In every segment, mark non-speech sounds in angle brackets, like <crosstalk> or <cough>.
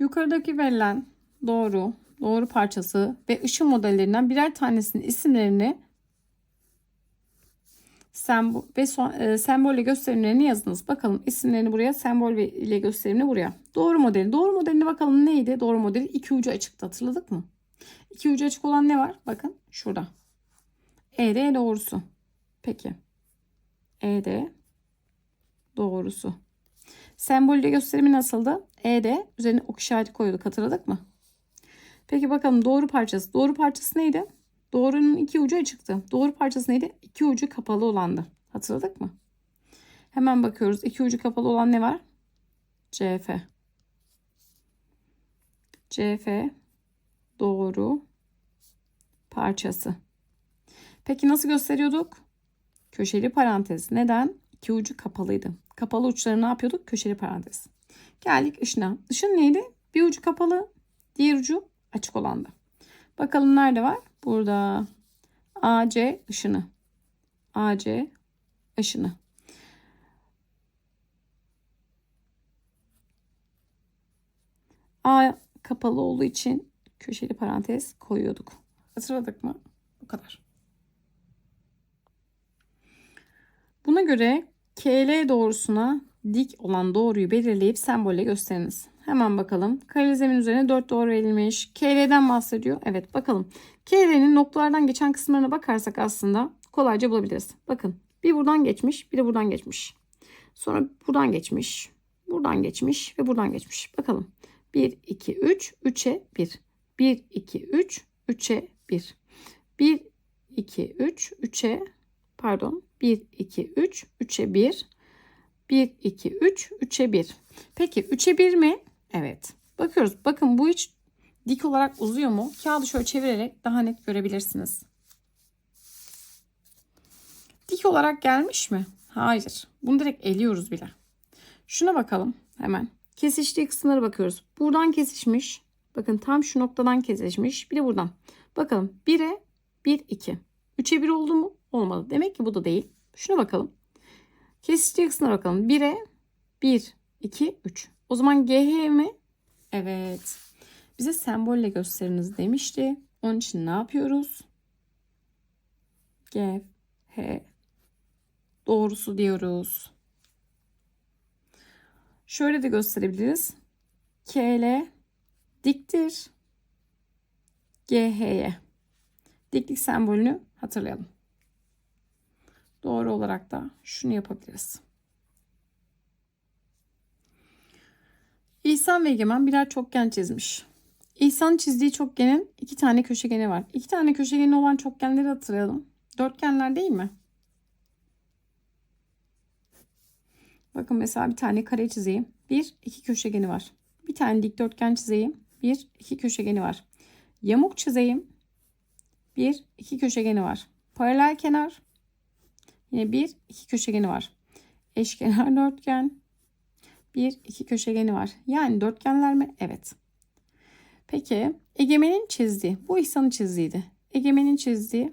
Yukarıdaki verilen doğru, doğru parçası ve ışın modellerinden birer tanesinin isimlerini sembol ve son, e, sembolle gösterimlerini yazınız. Bakalım isimlerini buraya, sembol ve ile gösterimini buraya. Doğru modeli. Doğru modeline bakalım neydi? Doğru modeli iki ucu açıktı. Hatırladık mı? İki ucu açık olan ne var? Bakın şurada. ED doğrusu. Peki. ED doğrusu. Sembolde gösterimi nasıldı? ED üzerine ok işareti koyduk. Hatırladık mı? Peki bakalım doğru parçası. Doğru parçası neydi? Doğrunun iki ucu açıktı. Doğru parçası neydi? İki ucu kapalı olandı. Hatırladık mı? Hemen bakıyoruz. İki ucu kapalı olan ne var? CF. CF doğru parçası. Peki nasıl gösteriyorduk? Köşeli parantez. Neden? İki ucu kapalıydı. Kapalı uçları ne yapıyorduk? Köşeli parantez. Geldik ışına. Işın neydi? Bir ucu kapalı, diğer ucu açık olandı. Bakalım nerede var? Burada. AC ışını. AC ışını. A kapalı olduğu için köşeli parantez koyuyorduk. Hatırladık mı? Bu kadar. Buna göre KL doğrusuna dik olan doğruyu belirleyip sembolle gösteriniz. Hemen bakalım. Kareli zemin üzerine 4 doğru verilmiş. KL'den bahsediyor. Evet bakalım. KL'nin noktalardan geçen kısımlarına bakarsak aslında kolayca bulabiliriz. Bakın bir buradan geçmiş bir de buradan geçmiş. Sonra buradan geçmiş. Buradan geçmiş ve buradan geçmiş. Bakalım. 1, 2, 3, 3'e 1. 1, 2, 3, 3'e 1. 1, 2, 3, 3'e pardon 1, 2, 3, 3'e 1. 1, 2, 3, 3'e 1. Peki 3'e 1 mi? Evet. Bakıyoruz. Bakın bu hiç dik olarak uzuyor mu? Kağıdı şöyle çevirerek daha net görebilirsiniz. Dik olarak gelmiş mi? Hayır. Bunu direkt eliyoruz bile. Şuna bakalım hemen. Kesiştiği kısımlara bakıyoruz. Buradan kesişmiş. Bakın tam şu noktadan kesişmiş. Bir de buradan. Bakalım 1'e 1, 2. 3'e 1 oldu mu? Olmadı. Demek ki bu da değil. Şuna bakalım. Kesiştiği kısmına bakalım. 1'e 1, 2, 3. O zaman GH mi? Evet. Bize sembolle gösteriniz demişti. Onun için ne yapıyoruz? G, H doğrusu diyoruz. Şöyle de gösterebiliriz. KL diktir. GH'ye. Diklik sembolünü hatırlayalım. Doğru olarak da şunu yapabiliriz. İhsan ve Egemen birer çokgen çizmiş. İhsan çizdiği çokgenin iki tane köşegeni var. İki tane köşegeni olan çokgenleri hatırlayalım. Dörtgenler değil mi? Bakın mesela bir tane kare çizeyim. Bir, iki köşegeni var. Bir tane dikdörtgen çizeyim. Bir, iki köşegeni var. Yamuk çizeyim. Bir, iki köşegeni var. Paralel kenar. Yine bir, iki köşegeni var. Eşkenar <laughs> dörtgen. Bir, iki köşegeni var. Yani dörtgenler mi? Evet. Peki Egemen'in çizdiği. Bu İhsan'ın çizdiğiydi. Egemen'in çizdiği.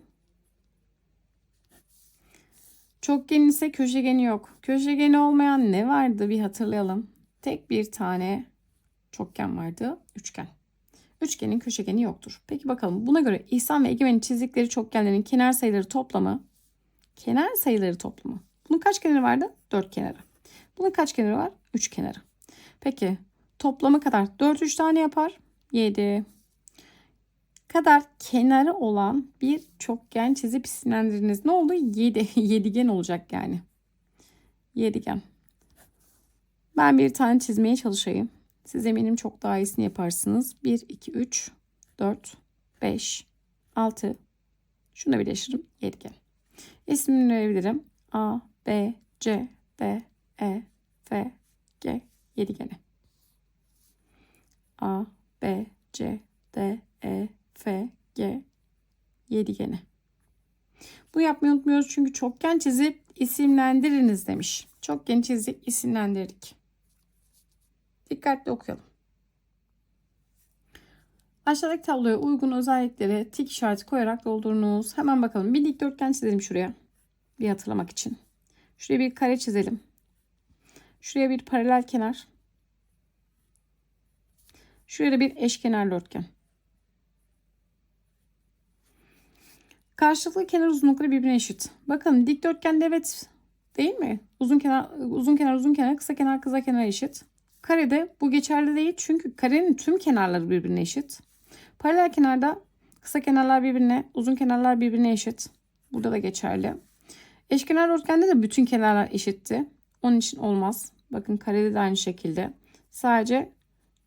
Çokgenin ise köşegeni yok. Köşegeni olmayan ne vardı bir hatırlayalım. Tek bir tane çokgen vardı. Üçgen. Üçgenin köşegeni yoktur. Peki bakalım buna göre İhsan ve Egemen'in çizdikleri çokgenlerin kenar sayıları toplamı kenar sayıları toplamı. Bunun kaç kenarı vardı? Dört kenarı. Bunun kaç kenarı var? Üç kenarı. Peki toplamı kadar 4 3 tane yapar. 7 kadar kenarı olan bir çokgen çizip isimlendiriniz. Ne oldu? 7 <laughs> yedigen olacak yani. Yedigen. Ben bir tane çizmeye çalışayım. Siz eminim çok daha iyisini yaparsınız. 1 2 3 4 5 6 Şunu da birleştiririm. Yedigen. İsmini verebilirim. A, B, C, D, E, F, G yedigeni. A, B, C, D, E, F, G yedigeni. Bu yapmayı unutmuyoruz çünkü çokgen çizip isimlendiriniz demiş. Çokgen çizdik, isimlendirdik. Dikkatli okuyalım. Aşağıdaki tabloya uygun özellikleri tik işareti koyarak doldurunuz. Hemen bakalım. Bir dikdörtgen çizelim şuraya. Bir hatırlamak için. Şuraya bir kare çizelim. Şuraya bir paralel kenar. Şuraya da bir eşkenarlı örtgen. Karşılıklı kenar uzunlukları birbirine eşit. Bakın dikdörtgende evet değil mi? Uzun kenar uzun kenar uzun kenar kısa kenar kısa kenar eşit. Karede bu geçerli değil çünkü karenin tüm kenarları birbirine eşit. Paralel kenarda kısa kenarlar birbirine, uzun kenarlar birbirine eşit. Burada da geçerli. Eşkenar dörtgende de bütün kenarlar eşitti. Onun için olmaz. Bakın karede de aynı şekilde. Sadece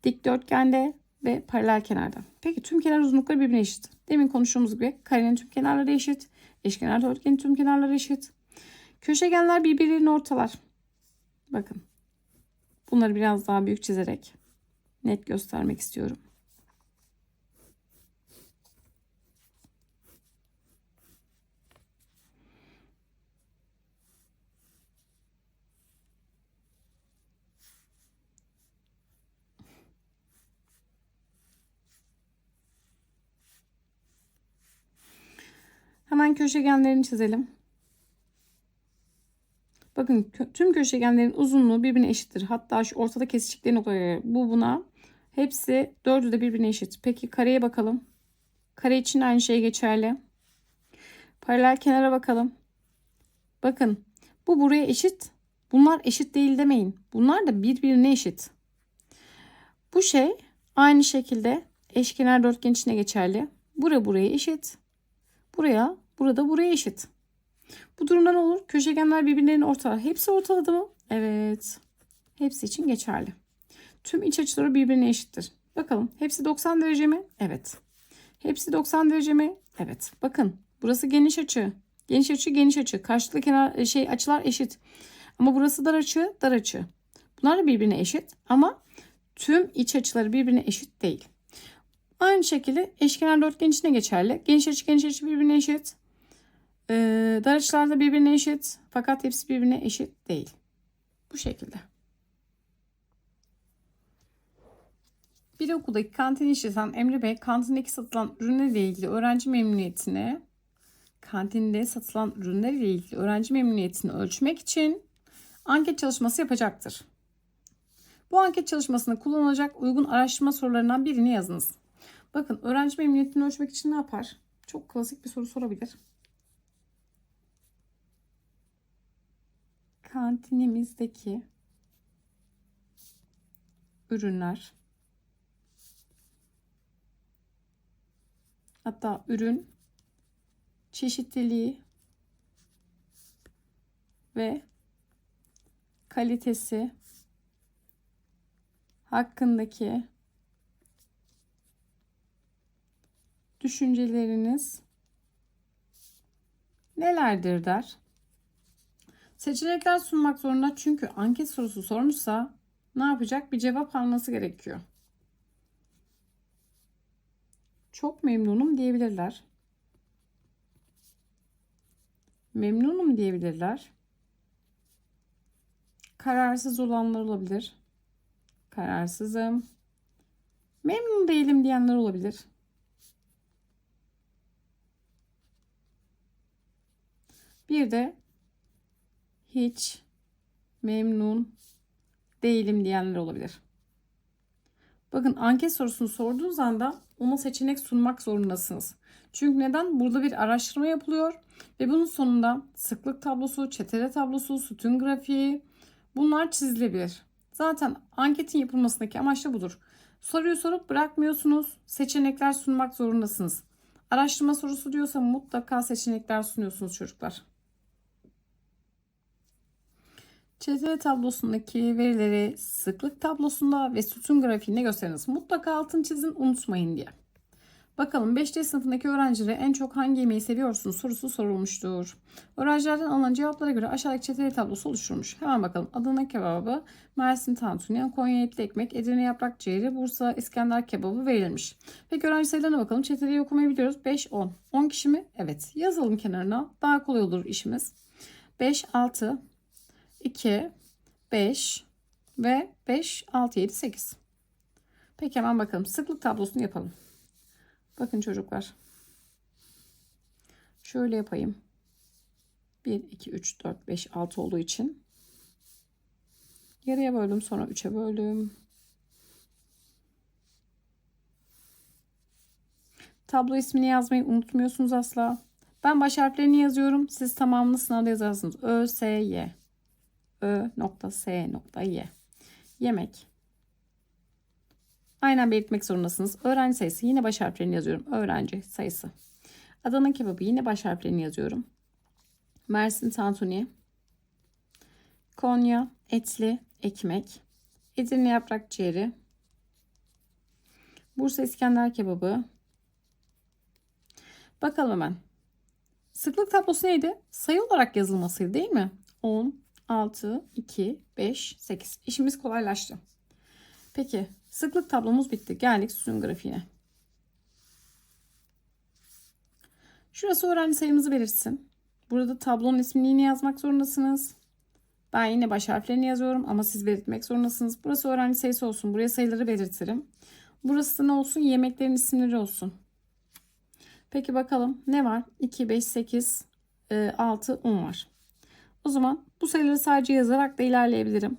dikdörtgende ve paralel kenarda. Peki tüm kenar uzunlukları birbirine eşit. Demin konuştuğumuz gibi karenin tüm kenarları eşit. Eşkenar dörtgenin tüm kenarları eşit. Köşegenler birbirlerini ortalar. Bakın. Bunları biraz daha büyük çizerek net göstermek istiyorum. Hemen köşegenlerini çizelim. Bakın tüm köşegenlerin uzunluğu birbirine eşittir. Hatta şu ortada kesişikleri noktaları bu buna. Hepsi dördü de birbirine eşit. Peki kareye bakalım. Kare için aynı şey geçerli. Paralel kenara bakalım. Bakın bu buraya eşit. Bunlar eşit değil demeyin. Bunlar da birbirine eşit. Bu şey aynı şekilde eşkenar dörtgen içine geçerli. Bura buraya eşit. Buraya, burada buraya eşit. Bu durumda ne olur? Köşegenler birbirlerinin ortalar. Hepsi ortaladı mı? Evet. Hepsi için geçerli. Tüm iç açıları birbirine eşittir. Bakalım hepsi 90 derece mi? Evet. Hepsi 90 derece mi? Evet. Bakın burası geniş açı. Geniş açı geniş açı. Karşılıklı kenar şey açılar eşit. Ama burası dar açı dar açı. Bunlar da birbirine eşit ama tüm iç açıları birbirine eşit değil. Aynı şekilde eşkenar dörtgen içine geçerli. Geniş açı geniş açı birbirine eşit. Ee, dar da birbirine eşit. Fakat hepsi birbirine eşit değil. Bu şekilde. Bir okuldaki kantini işleten Emre Bey kantindeki satılan ürünlerle ilgili öğrenci memnuniyetini kantinde satılan ürünlerle ilgili öğrenci memnuniyetini ölçmek için anket çalışması yapacaktır. Bu anket çalışmasında kullanılacak uygun araştırma sorularından birini yazınız. Bakın öğrenci memnuniyetini ölçmek için ne yapar? Çok klasik bir soru sorabilir. Kantinimizdeki ürünler hatta ürün çeşitliliği ve kalitesi hakkındaki düşünceleriniz nelerdir der. Seçenekler sunmak zorunda çünkü anket sorusu sormuşsa ne yapacak? Bir cevap alması gerekiyor. Çok memnunum diyebilirler. Memnunum diyebilirler. Kararsız olanlar olabilir. Kararsızım. Memnun değilim diyenler olabilir. Bir de hiç memnun değilim diyenler olabilir. Bakın anket sorusunu sorduğunuz anda ona seçenek sunmak zorundasınız. Çünkü neden? Burada bir araştırma yapılıyor ve bunun sonunda sıklık tablosu, çetele tablosu, sütun grafiği bunlar çizilebilir. Zaten anketin yapılmasındaki amaç da budur. Soruyu sorup bırakmıyorsunuz. Seçenekler sunmak zorundasınız. Araştırma sorusu diyorsa mutlaka seçenekler sunuyorsunuz çocuklar. Çetele tablosundaki verileri sıklık tablosunda ve sütun grafiğinde gösteriniz. Mutlaka altın çizin unutmayın diye. Bakalım 5. sınıfındaki öğrencilere en çok hangi yemeği seviyorsunuz sorusu sorulmuştur. Öğrencilerden alınan cevaplara göre aşağıdaki çeteli tablosu oluşturmuş. Hemen bakalım. Adana kebabı, Mersin tantuni, Konya etli ekmek, Edirne yaprak ciğeri, Bursa İskender kebabı verilmiş. Peki öğrenci sayılarına bakalım. Çeteliyi okumayı biliyoruz. 5, 10. 10 kişi mi? Evet. Yazalım kenarına. Daha kolay olur işimiz. 5, 6, 2, 5 ve 5, 6, 7, 8. Peki hemen bakalım. Sıklık tablosunu yapalım. Bakın çocuklar. Şöyle yapayım. 1, 2, 3, 4, 5, 6 olduğu için. Yarıya böldüm sonra 3'e böldüm. Tablo ismini yazmayı unutmuyorsunuz asla. Ben baş harflerini yazıyorum. Siz tamamını sınavda yazarsınız. Ö, S, Y. Ö nokta S nokta Y. Yemek. Aynen belirtmek zorundasınız. Öğrenci sayısı yine baş harflerini yazıyorum. Öğrenci sayısı. Adana kebabı yine baş harflerini yazıyorum. Mersin tantuni. Konya etli ekmek. Edirne yaprak ciğeri. Bursa İskender kebabı. Bakalım hemen. Sıklık tablosu neydi? Sayı olarak yazılmasıydı değil mi? 10, 6, 2, 5, 8. İşimiz kolaylaştı. Peki sıklık tablomuz bitti. Geldik sütun grafiğine. Şurası öğrenci sayımızı belirtsin. Burada tablonun ismini yine yazmak zorundasınız. Ben yine baş harflerini yazıyorum ama siz belirtmek zorundasınız. Burası öğrenci sayısı olsun. Buraya sayıları belirtirim. Burası ne olsun? Yemeklerin isimleri olsun. Peki bakalım ne var? 2, 5, 8, 6, 10 var. O zaman bu sayıları sadece yazarak da ilerleyebilirim.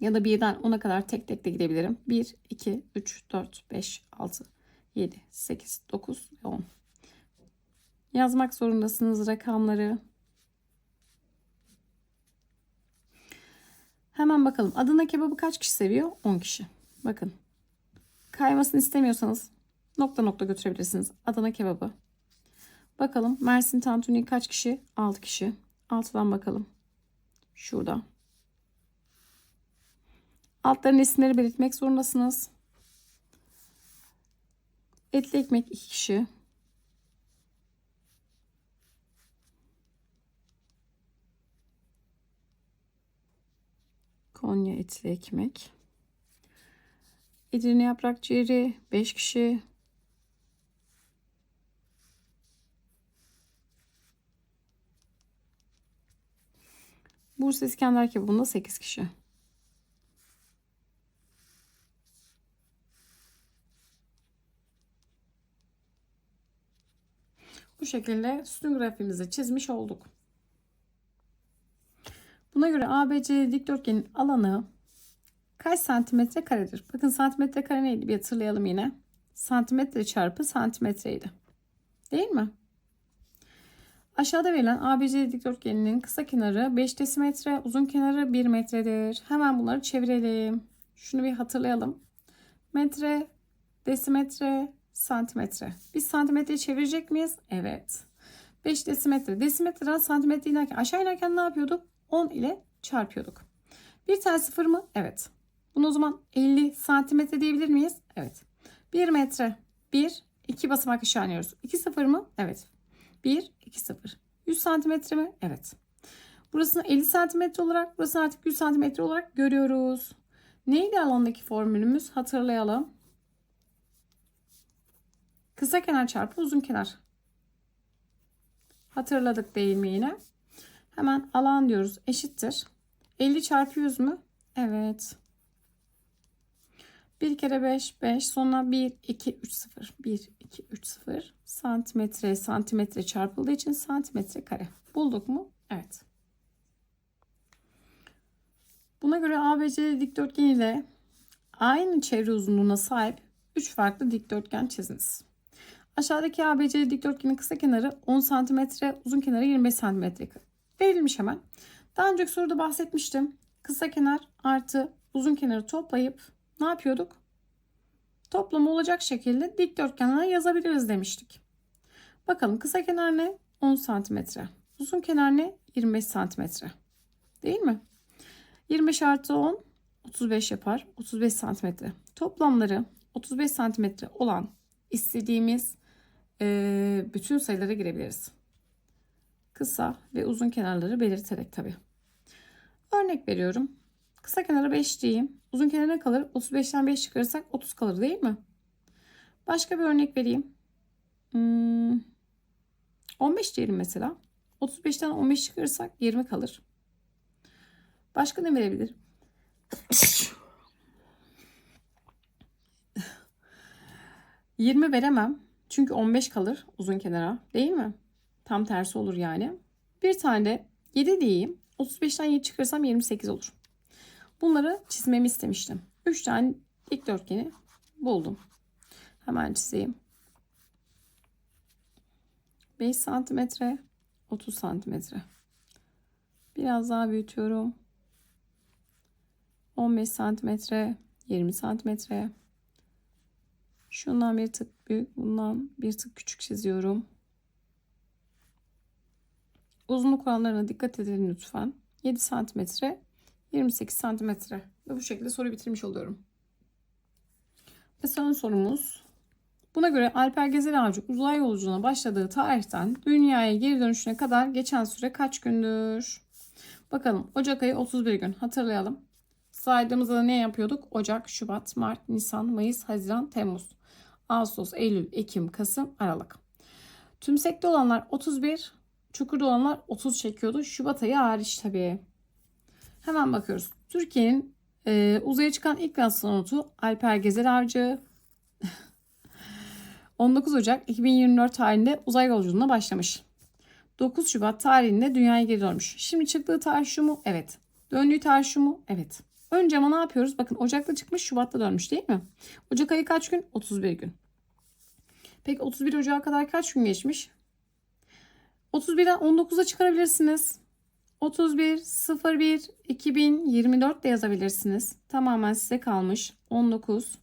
Ya da birden 10'a kadar tek tek de gidebilirim. 1, 2, 3, 4, 5, 6, 7, 8, 9 ve 10. Yazmak zorundasınız rakamları. Hemen bakalım. Adana kebabı kaç kişi seviyor? 10 kişi. Bakın. Kaymasını istemiyorsanız nokta nokta götürebilirsiniz. Adana kebabı. Bakalım Mersin tantuni kaç kişi? 6 kişi. 6'dan bakalım. Şurada. Altların isimleri belirtmek zorundasınız. Etli ekmek 2 kişi. Konya etli ekmek. Edirne yaprak ciğeri 5 kişi. Bursa İskender kebabında 8 kişi. Bu şekilde sütun grafiğimizi çizmiş olduk. Buna göre ABC dikdörtgenin alanı kaç santimetre karedir? Bakın santimetre kare neydi bir hatırlayalım yine. Santimetre çarpı santimetreydi. Değil mi? Aşağıda verilen ABC dikdörtgeninin kısa kenarı 5 desimetre, uzun kenarı 1 metredir. Hemen bunları çevirelim. Şunu bir hatırlayalım. Metre, desimetre, santimetre. Biz santimetreyi çevirecek miyiz? Evet. 5 desimetre. Desimetreden santimetre inerken aşağı inerken ne yapıyorduk? 10 ile çarpıyorduk. Bir tane sıfır mı? Evet. Bunu o zaman 50 santimetre diyebilir miyiz? Evet. 1 metre. 1, 2 basamak aşağı iniyoruz. 2 sıfır mı? Evet. 1, 2 sıfır. 100 santimetre mi? Evet. Burasını 50 santimetre olarak, burasını artık 100 santimetre olarak görüyoruz. Neydi alandaki formülümüz? Hatırlayalım. Kısa kenar çarpı uzun kenar. Hatırladık değil mi yine? Hemen alan diyoruz eşittir. 50 çarpı 100 mü? Evet. 1 kere 5 5 sonra 1 2 3 0 1 2 3 0 santimetre santimetre çarpıldığı için santimetre kare. Bulduk mu? Evet. Buna göre ABC dikdörtgen ile aynı çevre uzunluğuna sahip 3 farklı dikdörtgen çiziniz. Aşağıdaki ABC dikdörtgenin kısa kenarı 10 cm, uzun kenarı 25 cm verilmiş hemen. Daha önceki soruda bahsetmiştim. Kısa kenar artı uzun kenarı toplayıp ne yapıyorduk? Toplamı olacak şekilde dikdörtgenler yazabiliriz demiştik. Bakalım kısa kenar ne? 10 cm. Uzun kenar ne? 25 cm. Değil mi? 25 artı 10 35 yapar. 35 cm. Toplamları 35 cm olan istediğimiz e, bütün sayılara girebiliriz. Kısa ve uzun kenarları belirterek tabi. Örnek veriyorum. Kısa kenara 5 diyeyim. Uzun kenara kalır? 35'ten 5 çıkarırsak 30 kalır değil mi? Başka bir örnek vereyim. Hmm, 15 diyelim mesela. 35'ten 15 çıkarırsak 20 kalır. Başka ne verebilir? <laughs> Yirmi veremem. Çünkü 15 kalır uzun kenara. Değil mi? Tam tersi olur yani. Bir tane de 7 diyeyim. 35'ten 7 çıkarsam 28 olur. Bunları çizmemi istemiştim. 3 tane dikdörtgeni buldum. Hemen çizeyim. 5 santimetre, 30 santimetre. Biraz daha büyütüyorum. 15 santimetre, 20 santimetre. Şundan bir tık büyük, bundan bir tık küçük çiziyorum. Uzunluk oranlarına dikkat edin lütfen. 7 santimetre, 28 santimetre. Ve bu şekilde soruyu bitirmiş oluyorum. Ve son sorumuz. Buna göre Alper Gezer Avcı uzay yolculuğuna başladığı tarihten dünyaya geri dönüşüne kadar geçen süre kaç gündür? Bakalım Ocak ayı 31 gün hatırlayalım. Saydığımızda da ne yapıyorduk? Ocak, Şubat, Mart, Nisan, Mayıs, Haziran, Temmuz, Ağustos, Eylül, Ekim, Kasım, Aralık. Tümsekte olanlar 31, çukurda olanlar 30 çekiyordu. Şubat ayı hariç tabii. Hemen bakıyoruz. Türkiye'nin e, uzaya çıkan ilk astronotu Alper Gezer Avcı. <laughs> 19 Ocak 2024 tarihinde uzay yolculuğuna başlamış. 9 Şubat tarihinde dünyaya geri dönmüş. Şimdi çıktığı tarih şu mu? Evet. Döndüğü tarih şu mu? Evet. Önce ama ne yapıyoruz? Bakın Ocak'ta çıkmış Şubat'ta dönmüş değil mi? Ocak ayı kaç gün? 31 gün. Peki 31 Ocak'a kadar kaç gün geçmiş? 31'den 19'a çıkarabilirsiniz. 31 01 2024 de yazabilirsiniz. Tamamen size kalmış. 19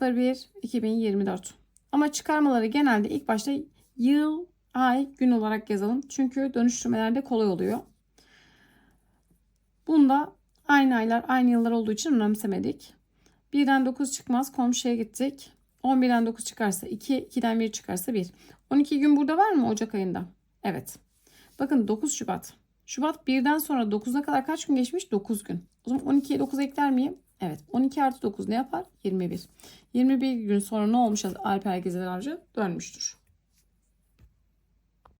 01 2024. Ama çıkarmaları genelde ilk başta yıl, ay, gün olarak yazalım. Çünkü dönüştürmelerde kolay oluyor. Bunda aynı aylar, aynı yıllar olduğu için önemsemedik. 1'den 9 çıkmaz. Komşuya gittik. 11'den 9 çıkarsa 2, 2'den 1 çıkarsa 1. 12 gün burada var mı Ocak ayında? Evet. Bakın 9 Şubat. Şubat 1'den sonra 9'a kadar kaç gün geçmiş? 9 gün. O zaman 12'ye 9 ekler miyim? Evet. 12 artı 9 ne yapar? 21. 21 gün sonra ne olmuş Alper Gezer Avcı? Dönmüştür.